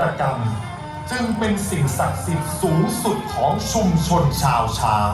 ประกรรม จึงเป็นสิ่งศักดิ์สิทธิ์สูงสุดของชุมชนชาวช้าง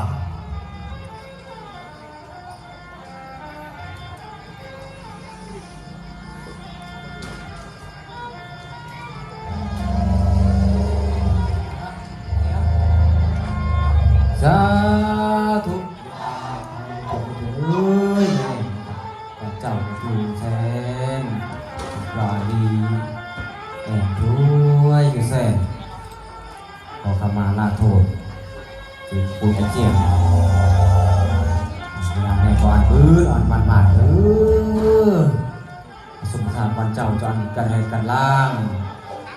สมทานวันเจ้าจอนกันให้กันล่าง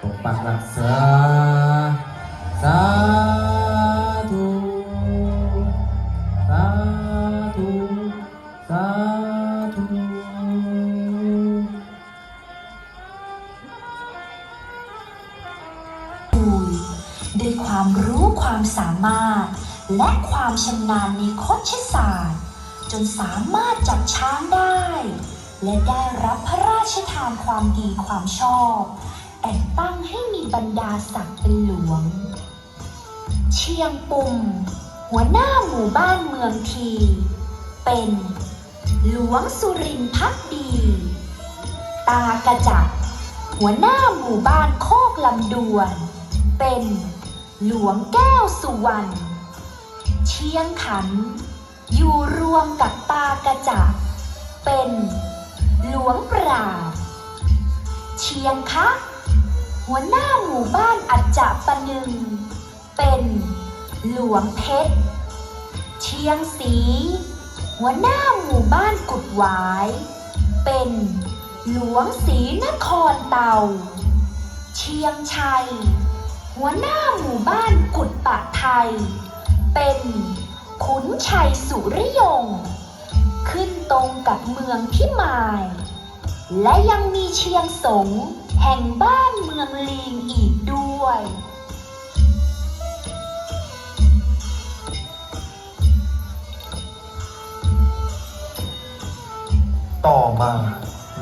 ปกปักรักษาสาธุสาธุสาธุด้วยความรู้ความสามารถ และความชำนาญในโคชศาสตร์ จนสามารถจับช้างได้ และได้รับพระราชทานความดีความชอบ แต่งตั้งให้มีบรรดาศักดิ์เป็นหลวง เชียงปุ่ม หัวหน้าหมู่บ้านเมืองที เป็นหลวงสุรินทร์พักดี ตากระจักหัวหน้าหมู่บ้านโคกลำดวน เป็นหลวงแก้วสุวรรณเชียงขัน อยู่รวมกับตากระจักเป็น หลวงปราบเชียงคะ หัวหน้าหมู่บ้านอัจจะปนึง เป็นหลวงเพชร เชียงสี หัวหน้าหมู่บ้านกุดหวาย เป็นหลวงศรีนครเตา เชียงชัย หัวหน้าหมู่บ้านกุดปะไทย เป็นขุนชัยสุริยง ขึ้นตรงกับเมืองพิมาย และยังมีเชียงสงแห่งบ้านเมืองลีงอีกด้วย ต่อมา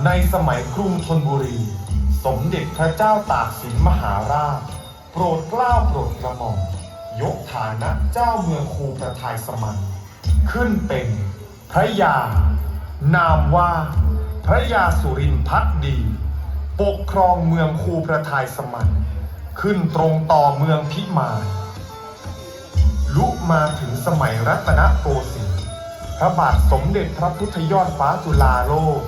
ในสมัยกรุงธนบุรี สมเด็จพระเจ้าตากสินมหาราช โปรดเกล้าโปรดกระหม่อมยกฐานะเจ้าเมืองคูประทายสมัน ขึ้นเป็น พระยานามว่า พระยาสุรินทร์พักดี ปกครองเมืองคูประทายสมันขึ้นตรงต่อเมืองพิมายลุมาถึงสมัยรัตนโกสินทร์พระบาทสมเด็จพระพุทธยอดฟ้าจุฬาโลก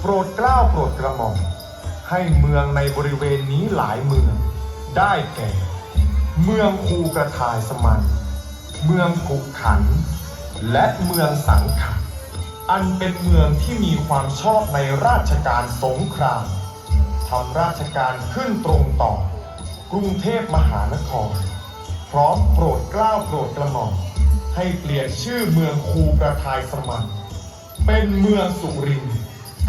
โปรดเกล้าโปรดกระหม่อมให้เมืองในบริเวณนี้หลายเมือง ได้แก่ เมืองคูกระทายสมัน เมืองกุขัน และเมืองสังขะอันเป็นเมืองที่มีความชอบในราชการสงครามทำราชการขึ้นตรงต่อกรุงเทพมหานคร พร้อมโปรดเกล้าโปรดกระหม่อมให้เปลี่ยนชื่อเมืองคูประทายสมันเป็นเมืองสุรินทร์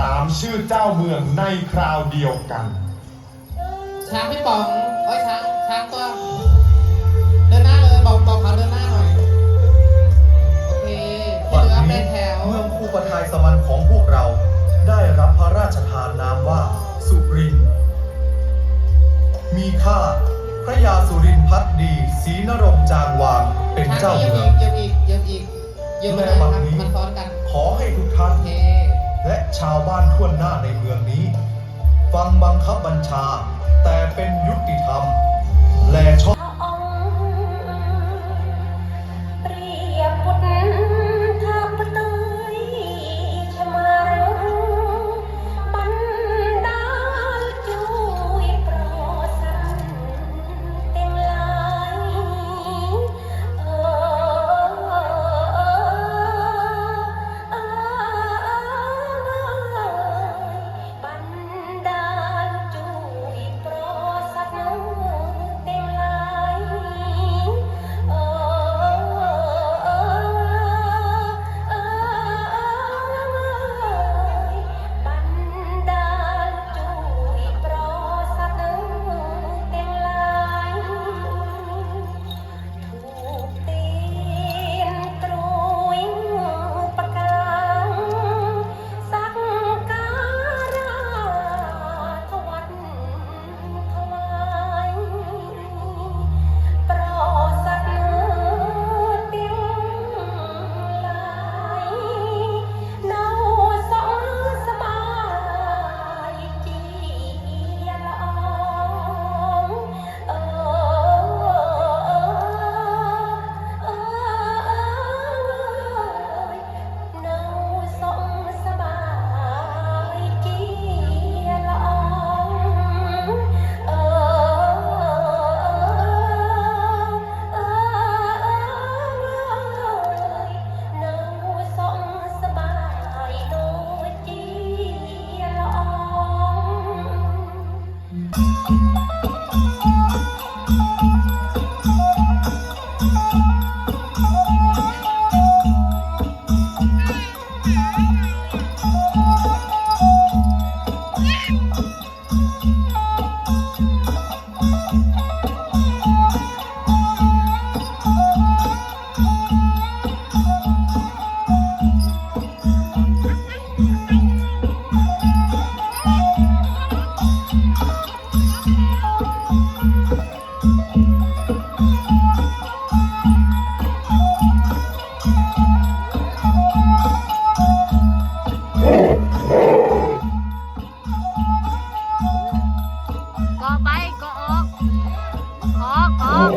ตามชื่อเจ้าเมืองในคราวเดียวกัน ช้างพี่ป๋องเอ้ยช้างช้างตัวเดินหน้าเลยบอกบอกเขาเดิน บัดเหลือนี้เป็นแถวเมืองคูปทายสมันของพวกเรา ได้รับพระราชทานนามว่าสุรินทร์มีข้าพระยาสุรินทร์พักดีศรีนรงค์จางวาง เป็นเจ้าช้างเมืเยืองมอีกเยืมอีกเยืมอีกเยืมมาเลยครับมันซ้อนกัน ขอให้ทุกท่านโอเคและชาวบ้านทั่วหน้าในเมืองนี้ ฟังบังคับบัญชา แต่เป็นยุติธรรม และชอบ ก็ออก ออกออก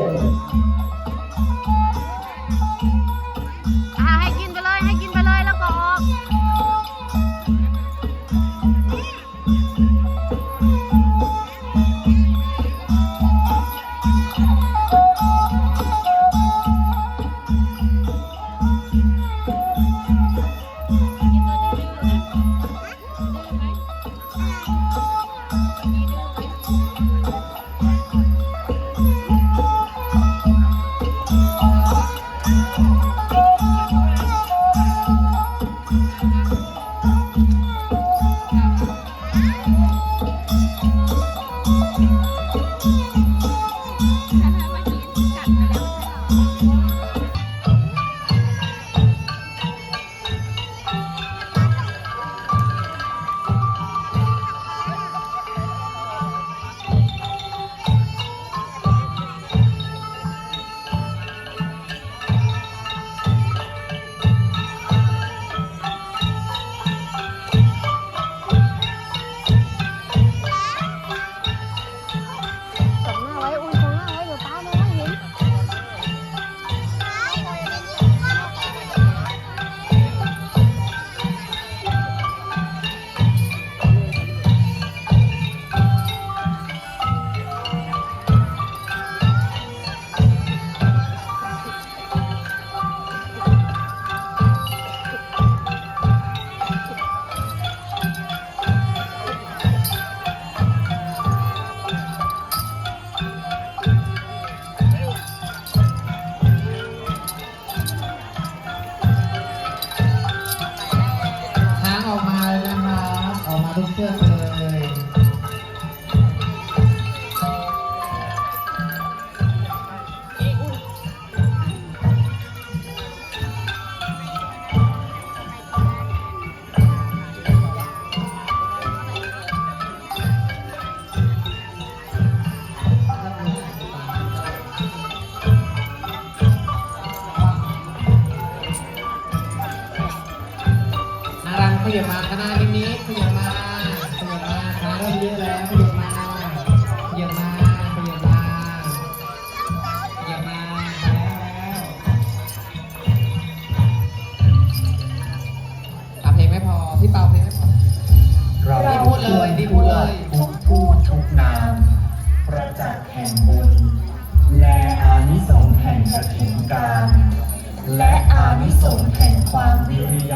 ขยับมาคณะนิดนิดขยับมาขยับมาคณะเริ่มเยอะแล้วขยับมาขยับมาขยับมาขยับมาแล้วแล้วเพลงไม่พอพี่เปาเพลงไม่พอเรานี่พูดเลยนี่พูดเลยทุกพูดทุกนามประจักษ์แห่งบุญและอานิสงส์แห่งกฐินการและอานิสงส์แห่งความวิริยะ